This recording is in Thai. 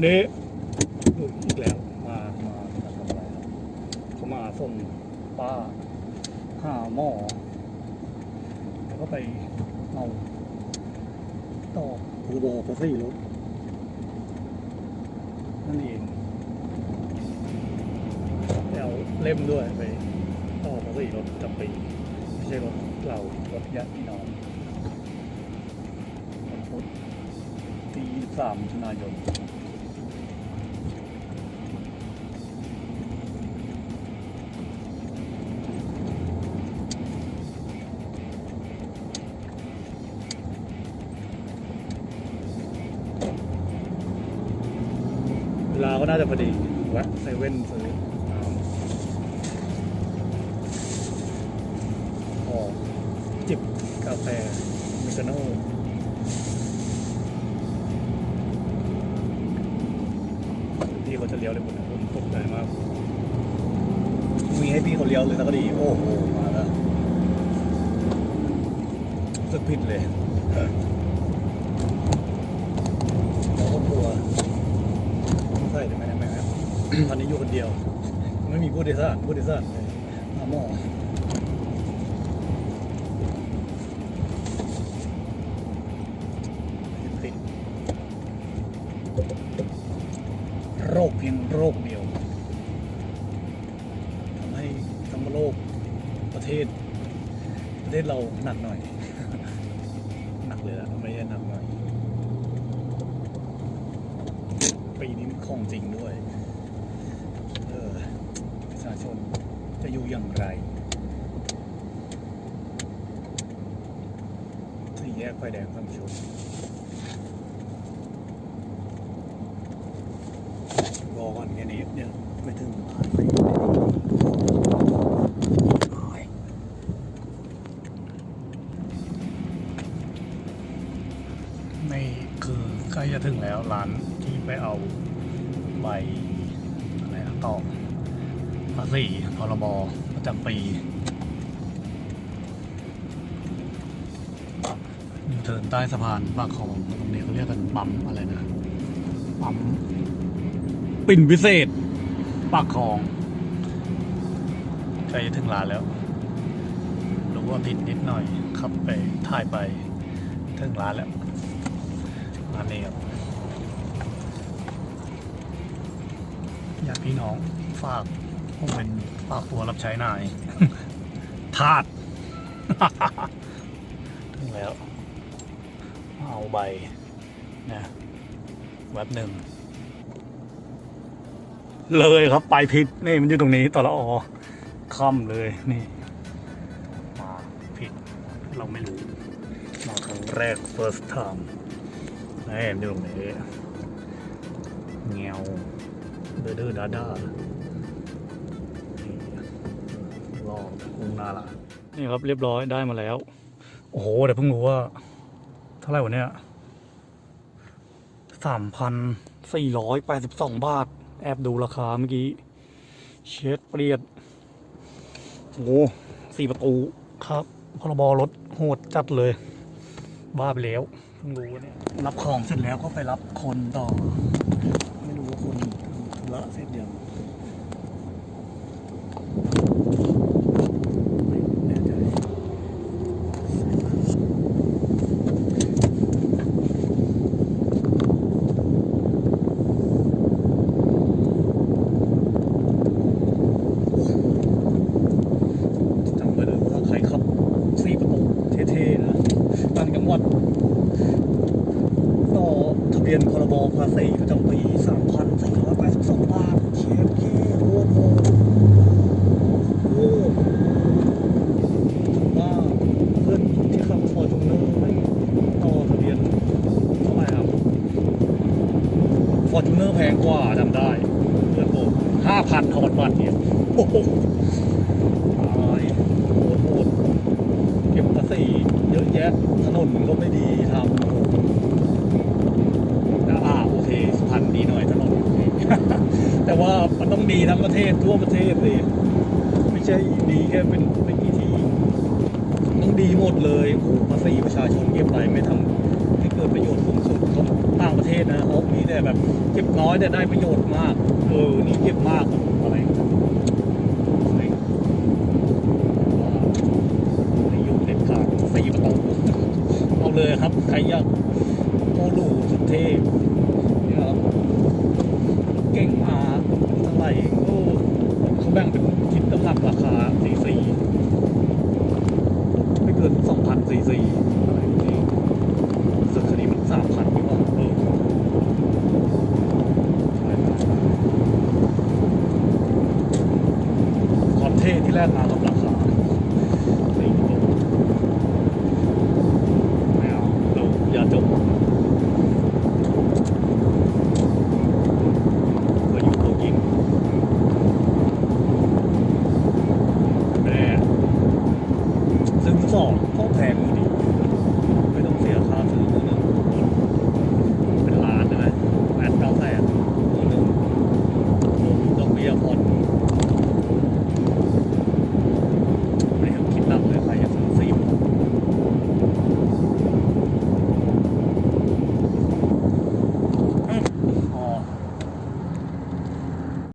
นี้อุ๊ยอีกแล้วมามามาทำอะไรเขามาส่งป้าหาหม้อแล้วก็ไปเอาต่อพรบภาษีรถนั่นเองแล้วเล่มด้วยไปต่อภาษีรถจำปีไม่ใช่รถเรารถญาติพี่น้องวันพุธที่3มิถุนายน ก็น่าจะพอดีแวะเซเว่นซื้อน้ำพอจิบกาแฟเมกาโน่พี่เขาจะเลี้ยวเลยหมดผมตกใจมากมีให้พี่เขาเลี้ยวเลยแล้วก็ดี โอ้โห มาแล้วสึกผิดเลยเราก็กลัว ใช่แต่ไม่ได้ไม่ครับ ตอนนี้อยู่คนเดียว ไม่มีผู้โดยสารผู้โดยสารเลยหาหมอโรคเพียงโรคเดียวทำให้ทั้งโลกประเทศ ประเทศเราหนักหน่อย หนักเลยนะไม่ใช่หนักหน่อยปีนี้มันของจริงด้วยาชนจะอยู่อย่างไรที่แยกไฟแดงฝั่งชนรอก่อนแค่นี้เดี๋ยไม่ถึงบ้านไม่โอ้ยนี่คือใกล้จะถึงแล้วร้านที่ไปเอาใบอะไรนะต่อภาษีพรบประจำปีอยู่เทินใต้สะพานปากคลองตรงนี้เขาเรียกกันปั๊มอะไรนะปั๊มปิ่นวิเศษปากคลองใกล้จะถึงร้านแล้วรู้ว่าผิดนิดหน่อยขับไปถ่ายไปถึงร้านแล้วร้านนี้ครับญาติพี่น้องฝาก เป็นฝาตัวรับใช้นายทาสถึงแล้ว เอาใบนะแวบหนึ่ง เลยครับไปผิด นี่มันอยู่ตรงนี้ต่อละออค่ำเลยนี่มาผิด เราไม่รู้ มาครั้งแรก first time นี่มันอยู่ตรงนี้เงียวเดือดดาดา อกุ้งนาละนี่ครับเรียบร้อยได้มาแล้ว โอ้โหแต่เพิ่งรู้ว่า เท่าไหร่วะเนี่ยสามพันสี่ร้อยแปดสิบสองบาท แอบดูราคาเมื่อกี้ เช็ดเปรียด โอ้โหสี่ประตูครับพรบรถโหดจัดเลย บ้าไปแล้วเพิ่งรู้เนี่ยรับของเสร็จแล้วก็ไปรับคนต่อ ไม่รู้ว่าคนธุระเสร็จยังไม่แน่ใจจำไว้เลยว่าใครขับสี่ประตูเท่ๆนะต่างจังหวัด ต่อทะเบียนพรบ ภาษีประจำปี 3,482 บาทเชฟเย่โอ้โหโอ้ว่าเพื่อนที่ขับฟอร์จูเนอร์ไม่ต่อทะเบียนเท่าไหร่ครับฟอร์จูเนอร์แพงกว่าจำได้ เพื่อนผม5,000ทอดบัตรเนี่ยโอ้โหตายโหดโหดเก็บภาษีเยอะแยะถนนก็ไม่ดีทำ แล้วอ่าโอเคสุ พรรณดีหน่อยถนนโอเคแต่ว่ามันต้องดีทั้งประเทศทั่วประเทศเลยไม่ใช่ดีแค่เป็นไม่กี่ที่ต้องดีหมดเลยโอ้ภาษีประชาชนเก็บไปไม่ทำให้เกิดประโยชน์สูงสุดของต่างประเทศนะเขามีแต่แบบเก็บน้อยแต่ได้ประโยชน์มากเออนี่เก็บมากอะไรอะไรในยุคเด็ดขาดสี่ประตูเอาเลยครับ ใครอยากโอ้ดูสุดเทพ กมาตกหลักสองไม่ไม่เอาเราอย่าจบมาอยู่ตัวจริงแม่ซึ่งสองก็แพงดี